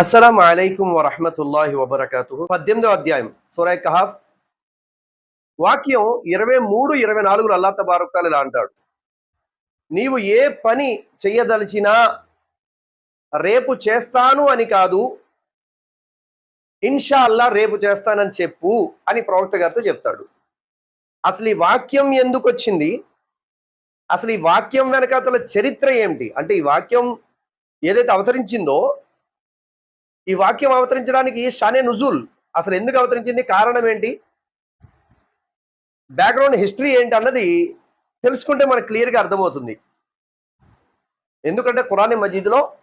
అస్సలం అలైకుం వరహమతుల్లాహి వబర్కతు పద్దెనిమిదో అధ్యాయం సురై కహాఫ్. వాక్యం ఇరవై మూడు ఇరవై నాలుగులో అల్లా తబారుకాలు ఇలా అంటాడు. నీవు ఏ పని చెయ్యదలిచినా రేపు చేస్తాను అని కాదు ఇన్షా అల్లా రేపు చేస్తానని చెప్పు అని ప్రవక్త గారితో చెప్తాడు. అసలు ఈ వాక్యం ఎందుకు వచ్చింది? అసలు ఈ వాక్యం వెనకాతల చరిత్ర ఏమిటి అంటే ఈ వాక్యం ఏదైతే అవతరించిందో ఈ వాక్యం అవతరించడానికి షానే నుజుల్. అసలు ఎందుకు అవతరించింది? కారణం ఏంటి? బ్యాక్గ్రౌండ్ హిస్టరీ ఏంటి అన్నది తెలుసుకుంటే మనకు క్లియర్గా అర్థమవుతుంది. ఎందుకంటే కురాని మజీద్లో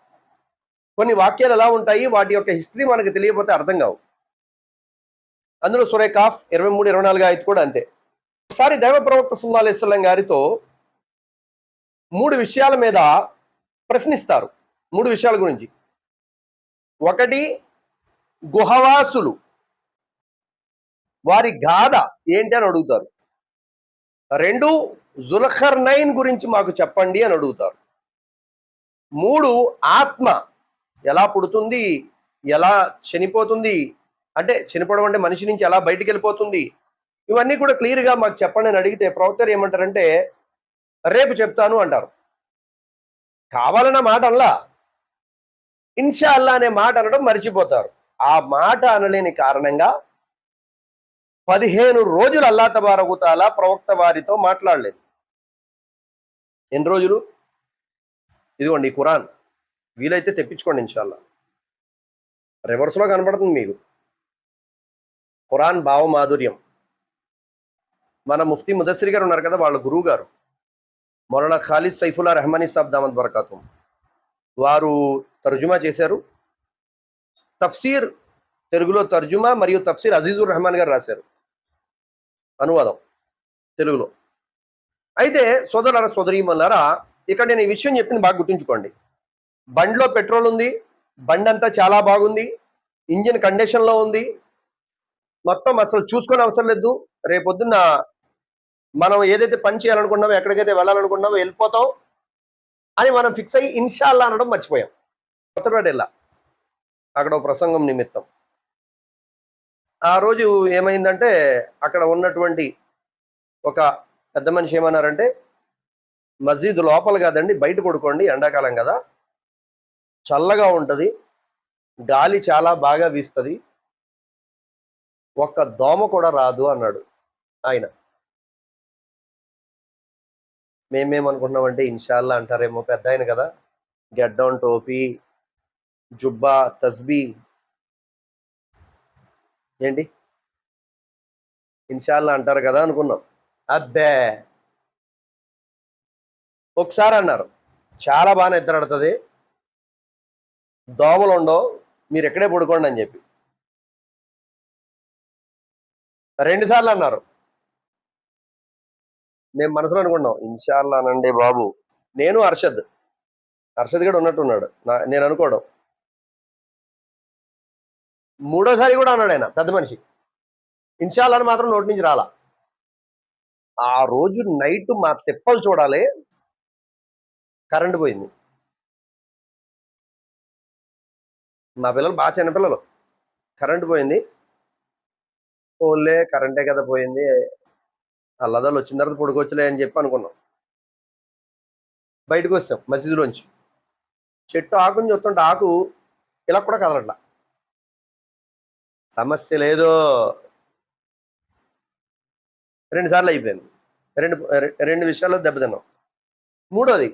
కొన్ని వాక్యాలు ఎలా ఉంటాయి వాటి యొక్క హిస్టరీ మనకు తెలియకపోతే అర్థం కావు. అందులో సురే కాఫ్ ఇరవై మూడు ఇరవై నాలుగు అయితే కూడా అంతే. ఒకసారి దైవ ప్రవక్త సుల్లా అలైస్లం గారితో మూడు విషయాల మీద ప్రశ్నిస్తారు. మూడు విషయాల గురించి. ఒకటి గుహవాసులు. వారి గాథ ఏంటి అని అడుగుతారు. రెండు జులఖర్ నైన్ గురించి మాకు చెప్పండి అని అడుగుతారు. మూడు ఆత్మ ఎలా పుడుతుంది? ఎలా చనిపోతుంది? అంటే చనిపోవడం అంటే మనిషి నుంచి ఎలా బయటికి వెళ్ళిపోతుంది? ఇవన్నీ కూడా క్లియర్గా మాకు చెప్పండి అని అడిగితే ప్రవక్తలు ఏమంటారంటే రేపు చెప్తాను అంటారు. కావాలన్న మాట అల్లా ఇన్షా అల్లా అనే మాట అనడం మర్చిపోతారు. ఆ మాట అనలేని కారణంగా పదిహేను రోజులు అల్లా తబారకుతాల ప్రవక్త వారితో మాట్లాడలేదు. ఎన్ని రోజులు? ఇదిగోండి ఈ ఖురాన్. వీలైతే తెప్పించుకోండి ఇన్షాల్లా. రివర్స్లో కనబడుతుంది మీకు. ఖురాన్ భావమాధుర్యం మన ముఫ్తీ ముదస్సిరి గారు ఉన్నారు కదా వాళ్ళ గురువు గారు మౌలానా ఖాలిద్ సైఫుల్లా రెహమానీ సాబ్ దామద్ బరకాతుం. వారు తర్జుమా చేశారు. తఫ్సీర్ తెలుగులో తర్జుమా మరియు తఫ్సీర్ అజీజుర్ రెహమాన్ గారు రాశారు. అనువాదం తెలుగులో. అయితే సోదరులారా సోదరీమల్లారా ఇక్కడ నేను ఈ విషయం చెప్పింది బాగా గుర్తుంచుకోండి. బండిలో పెట్రోల్ ఉంది బండి అంతా చాలా బాగుంది ఇంజిన్ కండిషన్లో ఉంది. మొత్తం అసలు చూసుకొని అవసరం లేదు. రేపొద్దున్న మనం ఏదైతే పని చేయాలనుకున్నామో ఎక్కడికైతే వెళ్ళాలనుకున్నామో వెళ్ళిపోతాం. అని మనం ఫిక్స్ అయ్యి ఇన్షాల్లా అనడం మర్చిపోయాం. కొత్తపేట వెళ్ళా అక్కడ ఒక ప్రసంగం నిమిత్తం. ఆ రోజు ఏమైందంటే అక్కడ ఉన్నటువంటి ఒక పెద్ద మనిషి ఏమన్నారంటే మస్జిద్ లోపల కాదండి బయట పడుకోండి ఎండాకాలం కదా. చల్లగా ఉంటుంది గాలి చాలా బాగా వీస్తుంది ఒక్క దోమ కూడా రాదు అన్నాడు ఆయన. మేమేమనుకుంటున్నామంటే ఇన్షాల్లా అంటారేమో పెద్ద ఆయన కదా. డౌన్ టోపీ జుబ్బా తస్బీ ఏంటి? ఇన్షాల్లా అంటారు కదా అనుకున్నాం. అబ్బే! ఒకసారి అన్నారు చాలా బాగా నిద్రడుతుంది దోమలు ఉండవు మీరు ఎక్కడే పడుకోండి అని చెప్పి. రెండు సార్లు అన్నారు మేము మనసులో అనుకున్నాం ఇన్షాల్లా అనండి బాబు. నేను అర్షద్. అర్షద్ కూడా ఉన్నట్టున్నాడు. నా నేను అనుకోవడం. మూడోసారి కూడా అన్నాడు ఆయన పెద్ద మనిషి. ఇన్షాల్లా అని మాత్రం నోటి నుంచి రాలా. ఆ రోజు నైట్ మా తిప్పలు చూడాలి. కరెంట్ పోయింది. మా పిల్లలు బాగా చిన్న పిల్లలు. కరెంట్ పోయింది. ఓన్లే కరెంటే కదా పోయింది. అల్లదాలు వచ్చిన తర్వాత పడుకోవచ్చులే అని చెప్పి అనుకున్నాం. బయటకు వస్తాం మసీదులోంచి. చెట్టు ఆకుని చూస్తుంటే ఆకు ఇలా కూడా కదలట్లా. సమస్య లేదో. రెండు సార్లు అయిపోయింది. రెండు రెండు విషయాల్లో దెబ్బతిన్నాం మూడోది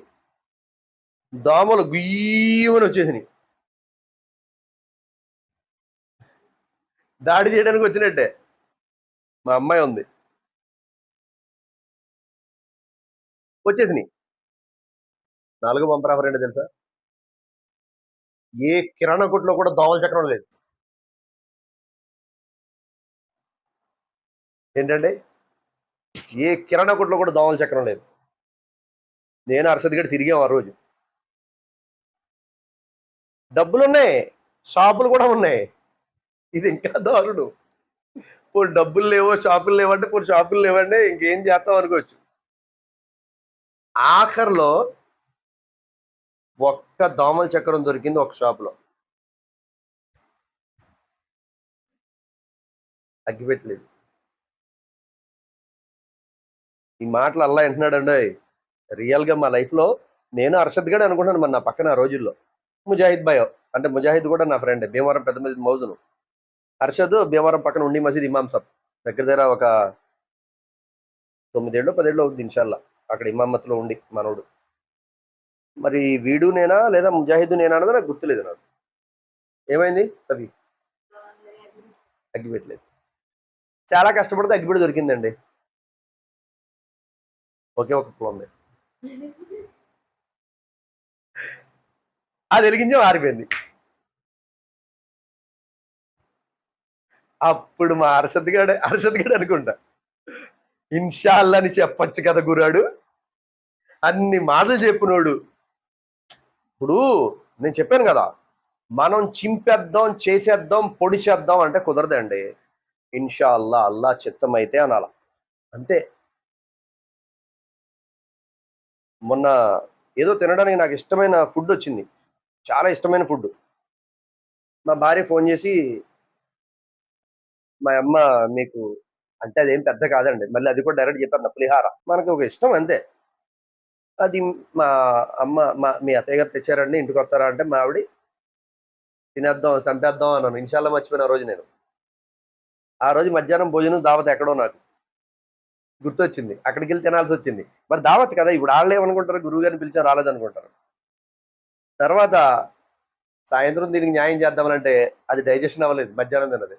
దోమలు గుయ్యమని వచ్చేసినాయి. దాడి చేయడానికి వచ్చినట్టే. మా అమ్మాయి ఉంది. వచ్చేసినాయి. నాలుగు బంపర్ ఆఫర్ ఏంటో తెలుసా? ఏ కిరాణా కొట్లో కూడా దోమల చక్రం లేదు. ఏంటంటే ఏ కిరాణా కొట్లో కూడా దోమల చక్రం లేదు. నేను అరసది గడి తిరిగాం ఆ రోజు. డబ్బులు ఉన్నాయి షాపులు కూడా ఉన్నాయి. ఇది ఇంకా దారుడు ఇప్పుడు డబ్బులు లేవో షాపులు లేవంటే ఇప్పుడు షాపులు లేవంటే ఇంకేం చేస్తాం అనుకోవచ్చు. ఆఖర్లో ఒక్క దోమల చక్రం దొరికింది ఒక షాప్లో. అగ్గిపెట్టలేదు ఈ మాటలు అల్లా అంటున్నాడండి రియల్గా మా లైఫ్లో నేను అర్షద్ గడ్ అనుకుంటాను మన నా పక్కన ఆ రోజుల్లో. ముజాహిద్ భయో అంటే ముజాహిద్ కూడా నా ఫ్రెండ్ భీమవరం పెద్ద మసీద్ మౌజును. అర్షద్ భీమవరం పక్కన ఉండి మసీద్ ఇమాం దగ్గర దగ్గర ఒక తొమ్మిదేళ్ళు పదేళ్ళు అవుతుంది ఇన్షాల్లా. అక్కడ ఇమామత్లో ఉండి మనోడు. మరి వీడు నేనా లేదా ముజాహిదు నేనా అన్నది నాకు గుర్తులేదు నాకు. ఏమైంది సఫీ అగ్గిపెట్టలేదు చాలా కష్టపడితే అగ్గిపెట్టి దొరికిందండి. ఒకే ఒక పొలం ఉంది అది వెలిగించే మారిపోయింది. అప్పుడు మా అరసద్గాడే అరసద్గాడు అనుకుంటా. ఇన్షాల్లా అని చెప్పచ్చు కదా గురాడు. అన్ని మాటలు చెప్పినోడు. ఇప్పుడు నేను చెప్పాను కదా మనం చింపేద్దాం చేసేద్దాం పొడి చేద్దాం అంటే కుదరదండి. ఇన్షా అల్లా అల్లా చిత్తం అయితే అనాల. అంతే. మొన్న ఏదో తినడానికి నాకు ఇష్టమైన ఫుడ్ వచ్చింది. చాలా ఇష్టమైన ఫుడ్. మా భార్య ఫోన్ చేసి మా అమ్మ మీకు అంటే అదేం పెద్ద కాదండి. మళ్ళీ అది కూడా డైరెక్ట్ చెప్పారు నా పులిహార. మనకు ఒక ఇష్టం అంతే. అది మా అమ్మ మా మీ అత్తయ్య గారు తెచ్చారండి. ఇంటికి వస్తారా అంటే మా ఆవిడ తినేద్దాం చంపేద్దాం అన్నాను. ఇన్షాల్లో మర్చిపోయిన రోజు నేను. ఆ రోజు మధ్యాహ్నం భోజనం దావత్ ఎక్కడో నాకు గుర్తొచ్చింది. అక్కడికి వెళ్ళి తినాల్సి వచ్చింది మరి దావత్ కదా ఇప్పుడు వాళ్ళు ఏమనుకుంటారు? గురువు గారిని పిలిచారు రాలేదనుకుంటారు. తర్వాత సాయంత్రం దీనికి న్యాయం చేద్దామనంటే అది డైజెషన్ అవ్వలేదు. మధ్యాహ్నం తిన్నది.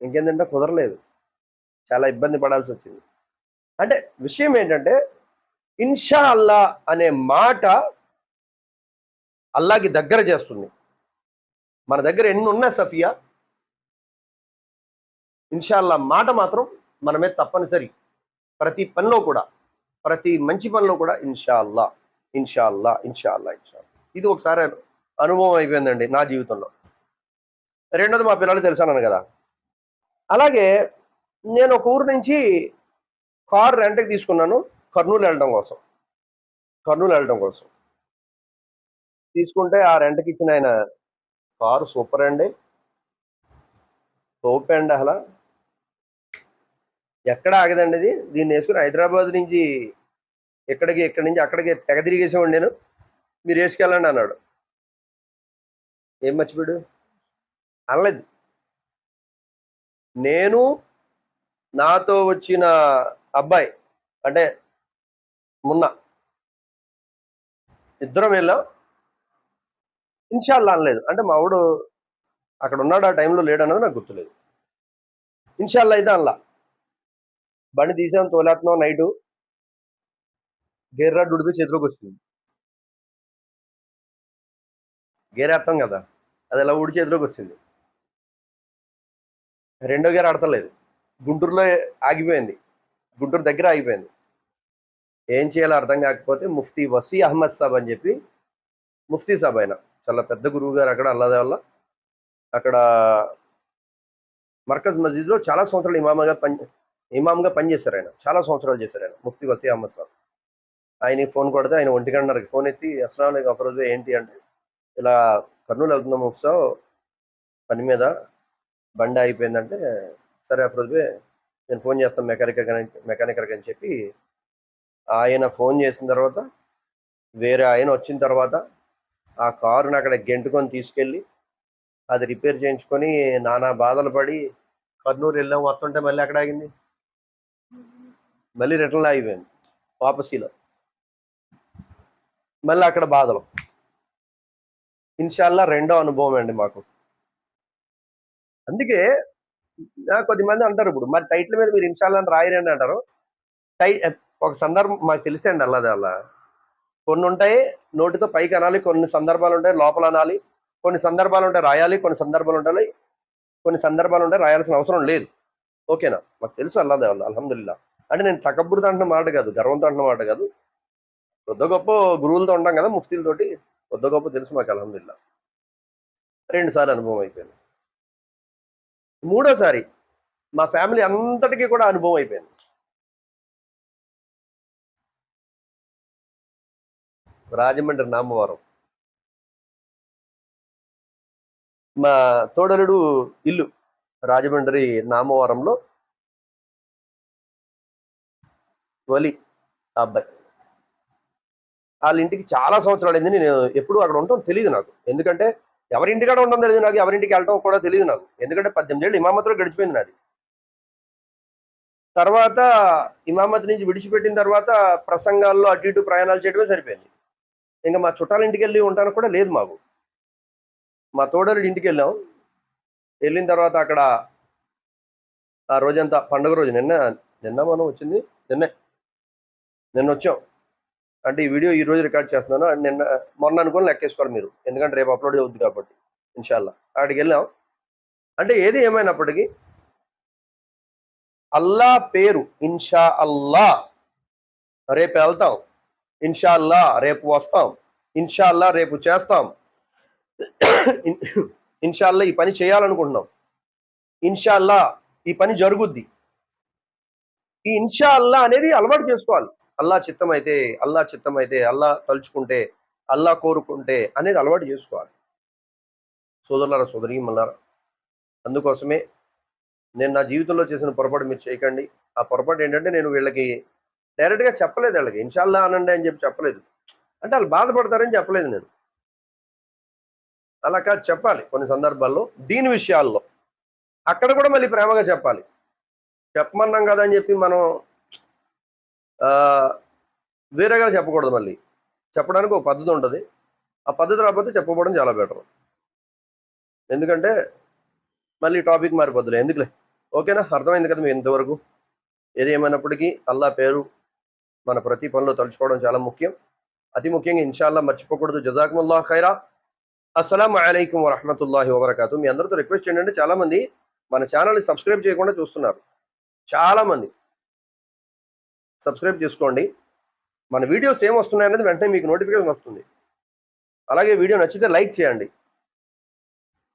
ఇంకేంటంటే కుదరలేదు. చాలా ఇబ్బంది పడాల్సి వచ్చింది అంటే విషయం ఏంటంటే ఇన్షా అల్లా అనే మాట అల్లాకి దగ్గర చేస్తుంది. మన దగ్గర ఎన్ని ఉన్నా సఫియా ఇన్షా అల్లా మాట మాత్రం మనమే తప్పనిసరి. ప్రతి పనిలో కూడా ప్రతి మంచి పనిలో కూడా ఇన్షా అల్లా ఇన్షా అల్లా ఇన్షా అల్లా ఇన్షా ఇది ఒకసారి అనుభవం అయిపోయిందండి నా జీవితంలో. రెండోది మా పిల్లలు తెలిసాను కదా. అలాగే నేను ఒక ఊరు నుంచి కార్ రెంట్కి తీసుకున్నాను. కర్నూలు వెళ్ళడం కోసం. కర్నూలు వెళ్ళడం కోసం. తీసుకుంటే ఆ రెంట్కి ఇచ్చిన ఆయన కారు సూపర్ అండి. తోపు అండి అసలు. ఎక్కడ ఆగదండి ఇది? దీన్ని వేసుకుని హైదరాబాద్ నుంచి ఎక్కడికి ఎక్కడి నుంచి అక్కడికి తెగ తిరిగేసేవాడు నేను. మీరు వేసుకెళ్ళండి అన్నాడు. ఏం మర్చిపోయాడు? అనలేదు. నేను నాతో వచ్చిన అబ్బాయి అంటే మొన్న. ఇద్దరం వెళ్ళాం. ఇన్షాల్లా అనలేదు. అంటే మా ఆవిడ అక్కడ ఉన్నాడు ఆ టైంలో లేడు అన్నది నాకు గుర్తులేదు. ఇన్షాల్లా అయితే అనలా. బండి తీసాం తోలేస్తున్నాం నైటు. గేర్ రాడ్ ఉడిపి చేతిలోకి వస్తుంది గేరేస్తాం కదా అది ఎలా ఊడి చేతిలోకి వస్తుంది రెండో గేర్ ఆడతలేదు. గుంటూరులో ఆగిపోయింది. గుంటూరు దగ్గర ఆగిపోయింది. ఏం చేయాలో అర్థం కాకపోతే ముఫ్తీ వసీ అహ్మద్ సాబ్ అని చెప్పి ముఫ్తీ సాబ్ ఆయన. చాలా పెద్ద గురువు గారు అక్కడ అల్లాదే వల్ల. అక్కడ మర్కజ్ మస్జిద్లో చాలా సంవత్సరాలు ఇమామగా పని ఇమామ్గా పనిచేశారు ఆయన. చాలా సంవత్సరాలు చేశారు ఆయన ముఫ్తీ వసీ అహ్మద్ సాబ్. ఆయనకి ఫోన్ కొడితే ఆయన ఒంటి ఫోన్ ఎత్తి అస్సలం అఫరోజు ఏంటి? అంటే ఇలా కర్నూలు వెళ్తున్నాం ముఫ్సా పని మీద బండి అయిపోయిందంటే సరే అఫరోజు నేను ఫోన్ చేస్తాను మెకానిక్ మెకానికర్ అని చెప్పి ఆయన ఫోన్ చేసిన తర్వాత వేరే ఆయన వచ్చిన తర్వాత ఆ కారుని అక్కడ గెంటుకొని తీసుకెళ్ళి అది రిపేర్ చేయించుకొని నానా బాధలు పడి కర్నూలు వెళ్ళాం వస్తుంటే మళ్ళీ అక్కడ ఆగింది? మళ్ళీ రిటర్న్ ఆగిపోయింది వాపసీలో. మళ్ళీ అక్కడ బాధలు. ఇన్షాల్లా రెండో అనుభవం అండి మాకు. అందుకే కొద్దిమంది అంటారు ఇప్పుడు మరి టైటిల్ మీద మీరు ఇన్షాల్లా రాయరండి అంటారు. టై ఒక సందర్భం మాకు తెలిసండి అల్లది అలా. కొన్ని ఉంటాయి నోటితో పైకి అనాలి కొన్ని సందర్భాలు ఉంటాయి లోపల అనాలి కొన్ని సందర్భాలు ఉంటాయి రాయాలి కొన్ని సందర్భాలు ఉంటాయి కొన్ని సందర్భాలు ఉంటాయి రాయాల్సిన అవసరం లేదు. ఓకేనా? మాకు తెలుసు అల్లాదే అల్లా అల్హమ్దుల్లా అంటే నేను తకబ్బుడితో అంటున్న మాట కాదు గర్వంతో అంటున్న మాట కాదు. కొద్ది గొప్ప గురువులతో ఉంటాం కదా ముఫ్తీలతోటి కొద్ది గొప్ప తెలుసు మాకు అల్హమ్దుల్లా రెండుసార్లు అనుభవం అయిపోయింది. మూడోసారి మా ఫ్యామిలీ అంతటికీ కూడా అనుభవం అయిపోయింది. రాజమండ్రి నామవరం. మా తోడలుడు ఇల్లు రాజమండ్రి నామవరంలో వలి అబ్బాయి. వాళ్ళ ఇంటికి చాలా సంవత్సరాలు అయింది. నేను ఎప్పుడు అక్కడ ఉండటం తెలియదు నాకు. ఎందుకంటే ఎవరింటికాడ ఉండడం తెలియదు నాకు ఎవరింటికి వెళ్ళటం కూడా తెలియదు నాకు. ఎందుకంటే పద్దెనిమిది ఏళ్ళు ఇమామతిలో గడిచిపోయింది నాది. తర్వాత ఇమామత్ నుంచి విడిచిపెట్టిన తర్వాత ప్రసంగాల్లో అటు ఇటు ప్రయాణాలు చేయడమే సరిపోయింది. ఇంకా మా చుట్టాల ఇంటికి వెళ్ళి ఉంటాను కూడా లేదు మాకు. మా తోడరుడి ఇంటికి వెళ్ళాం వెళ్ళిన తర్వాత అక్కడ ఆ రోజంతా పండుగ రోజు నిన్న నిన్న మనం వచ్చింది? నిన్నే. నిన్న వచ్చాం. అంటే ఈ వీడియో ఈ రోజు రికార్డ్ చేస్తున్నాను. అండ్ నిన్న మొన్న అనుకుని లెక్కేసుకోవాలి మీరు. ఎందుకంటే రేపు అప్లోడ్ అవుద్ది కాబట్టి. ఇన్షాల్లా. అక్కడికి వెళ్ళాం. అంటే ఏది ఏమైనప్పటికీ అల్లా పేరు. ఇన్షా అల్లా రేపు వెళ్తాం. ఇన్షాల్లా రేపు వస్తాం. ఇన్షాల్లా రేపు చేస్తాం. ఇన్షాల్లా ఈ పని చేయాలనుకుంటున్నాం. ఇన్షాల్లా ఈ పని జరుగుద్ది. ఈ ఇన్షాల్లా అనేది అలవాటు చేసుకోవాలి. అల్లా చిత్తం అయితే అల్లా చిత్తం అయితే అల్లా తలుచుకుంటే అల్లా కోరుకుంటే అనేది అలవాటు చేసుకోవాలి. సోదరులారా సోదరి మన్నారా అందుకోసమే నేను నా జీవితంలో చేసిన పొరపాటు మీరు చేయకండి. ఆ పొరపాటు ఏంటంటే నేను వీళ్ళకి డైరెక్ట్గా చెప్పలేదు వాళ్ళకి. ఇన్షాల్లా అనండి అని చెప్పి చెప్పలేదు. అంటే వాళ్ళు బాధపడతారని చెప్పలేదు నేను. అలా కాదు చెప్పాలి కొన్ని సందర్భాల్లో. దీని విషయాల్లో అక్కడ కూడా మళ్ళీ ప్రేమగా చెప్పాలి. చెప్పమన్నాం కదా అని చెప్పి మనం ఆ, వేరేగా చెప్పకూడదు మళ్ళీ. చెప్పడానికి ఒక పద్ధతి ఉంటుంది. ఆ పద్ధతి రాకపోతే చెప్పకపోవడం చాలా బెటర్. ఎందుకంటే మళ్ళీ టాపిక్ మారిపోద్దులే. ఎందుకులే? ఓకేనా? అర్థమైంది కదా మీ ఇంతవరకు? ఏది ఏమైనప్పటికీ అల్లా పేరు మన ప్రతి పనిలో తలుచుకోవడం చాలా ముఖ్యం. అతి ముఖ్యంగా ఇన్షాల్లా మర్చిపోకూడదు. జజాకుముల్లా ఖైరా. అస్సలం అలైకుం వరహమతుల్లాహి వబర్కాతు. మీ అందరితో రిక్వెస్ట్ ఏంటంటే చాలామంది మన ఛానల్ని సబ్స్క్రైబ్ చేయకుండా చూస్తున్నారు. చాలా మంది సబ్స్క్రైబ్ చేసుకోండి. మన వీడియోస్ ఏం వస్తున్నాయి అనేది వెంటనే మీకు నోటిఫికేషన్ వస్తుంది. అలాగే వీడియో నచ్చితే లైక్ చేయండి.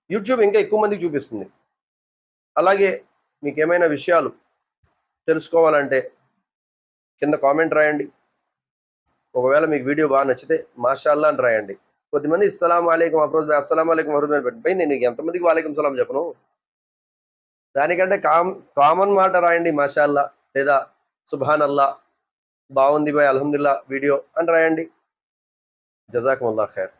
యూట్యూబ్ ఇంకా ఎక్కువ మందికి చూపిస్తుంది. అలాగే మీకు ఏమైనా విషయాలు తెలుసుకోవాలంటే కింద కామెంట్ రాయండి. ఒకవేళ మీకు వీడియో బాగా నచ్చితే మాషాల్లా అని రాయండి. కొద్దిమంది ఇస్సలాం అలైకం అఫరోజ్ భాయ్ అస్సలం అలైకం అఫరోజ్ భాయ్ పెట్టిపోయి నేను ఎంతమందికి వాలేకం సలాం చెప్పను? దానికంటే కామ్ కామన్ మాట రాయండి మాషాల్లా. లేదా సుభాన్ అల్లా బాగుంది బాయ్ అల్హమ్దుల్లా వీడియో అని రాయండి. జజాకుముల్లా ఖైర్.